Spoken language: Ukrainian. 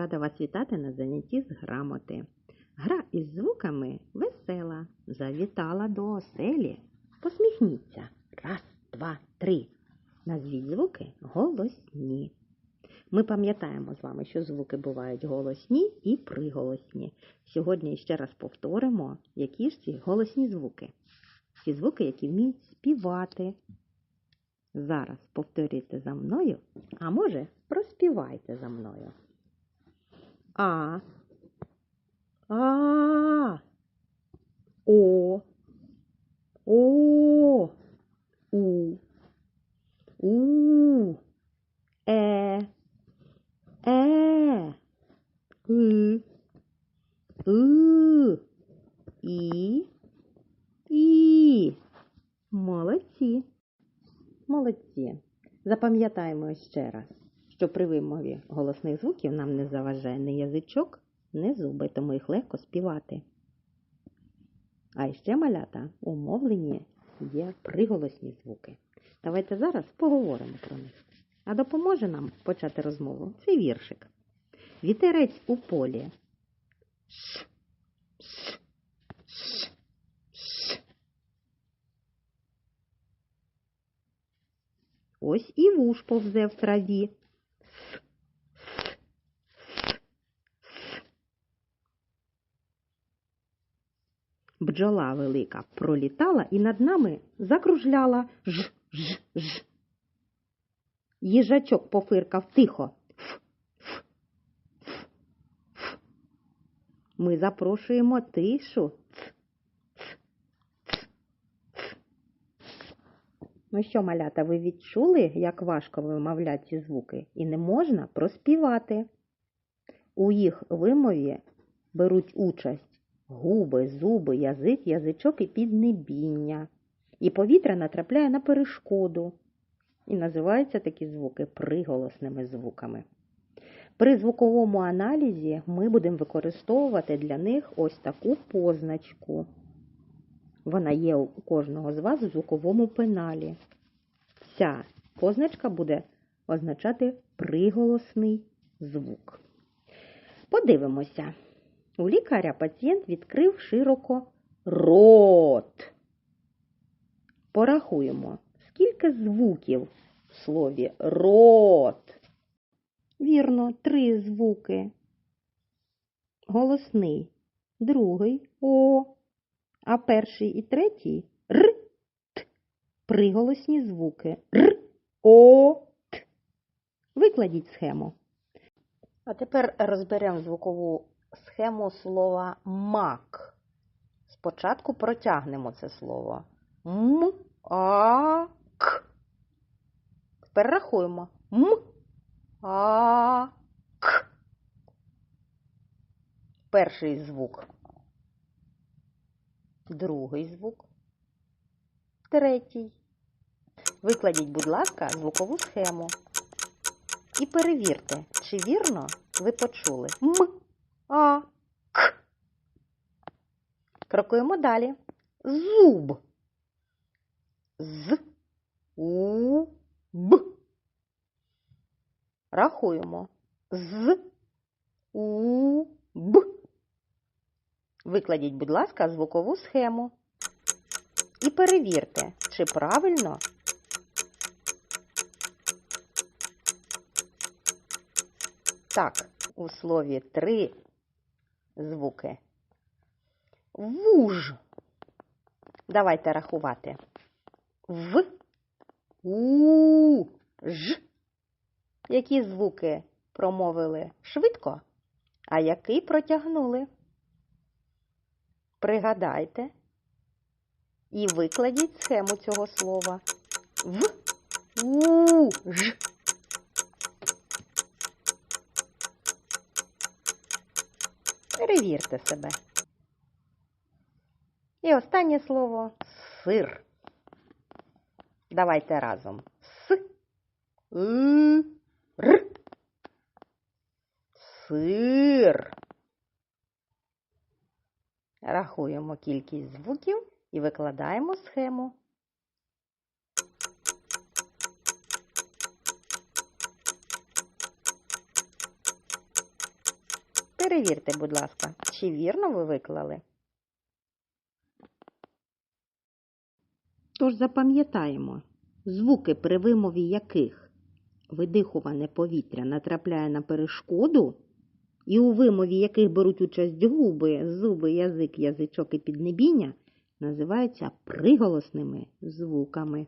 рада вас вітати на занятті з грамоти. Гра із звуками весела. Завітала до оселі. Посміхніться. Раз, два, три. Назвіть звуки голосні. Ми пам'ятаємо з вами, що звуки бувають голосні і приголосні. Сьогодні ще раз повторимо, які ж ці голосні звуки. Ті звуки, які вміють співати. Зараз повторюйте за мною, а може, проспівайте за мною. А. А. О. О. У. У. Е. Е. И. И. І. І. Молодці. Молодці. Запам'ятаємо ще раз, що при вимові голосних звуків нам не заважає ні язичок, ні зуби, тому їх легко співати. А ще малята у мовленні є приголосні звуки. Давайте зараз поговоримо про них. А допоможе нам почати розмову цей віршик. Вітерець у полі. Ш, ш, ш, ш. Ось і вуж повзе в траві. Бджола велика пролітала і над нами закружляла ж, ж, ж. Їжачок пофиркав тихо. Ф, ф, ф, ф. Ми запрошуємо тишу. Ц, ц, ц, ц. Ну що, малята, ви відчули, як важко вимовляти ці звуки? І не можна проспівати. У їх вимові беруть участь губи, зуби, язик, язичок і піднебіння. І повітря натрапляє на перешкоду. І називаються такі звуки приголосними звуками. При звуковому аналізі ми будемо використовувати для них ось таку позначку. Вона є у кожного з вас у звуковому пеналі. Ця позначка буде означати приголосний звук. Подивимося. У лікаря пацієнт відкрив широко рот. Порахуємо, скільки звуків в слові рот. Вірно, три звуки. Голосний, другий О, а перший і третій Р, Т. Приголосні звуки Р, О, Т. Викладіть схему. А тепер розберемо звукову схему слова мак. Спочатку протягнемо це слово. М, а, к. Тепер рахуємо. М, а, к. Перший звук. Другий звук. Третій. Викладіть, будь ласка, звукову схему. І перевірте, чи вірно ви почули М, А, К. Крокуємо далі. Зуб. З, У, Б. Рахуємо. З, У, Б. Викладіть, будь ласка, звукову схему. І перевірте, чи правильно Так, у слові три звуки. Вуж. Давайте рахувати. В, у, ж. Які звуки промовили швидко, а який протягнули? Пригадайте і викладіть схему цього слова. В, у, ж. Перевірте себе. І останнє слово сир. Давайте разом. С, р. Сир. Рахуємо кількість звуків і викладаємо схему. Перевірте, будь ласка, чи вірно ви виклали. Тож запам'ятаємо, звуки, при вимові яких видихуване повітря натрапляє на перешкоду, і у вимові яких беруть участь губи, зуби, язик, язичок і піднебіння, називаються приголосними звуками.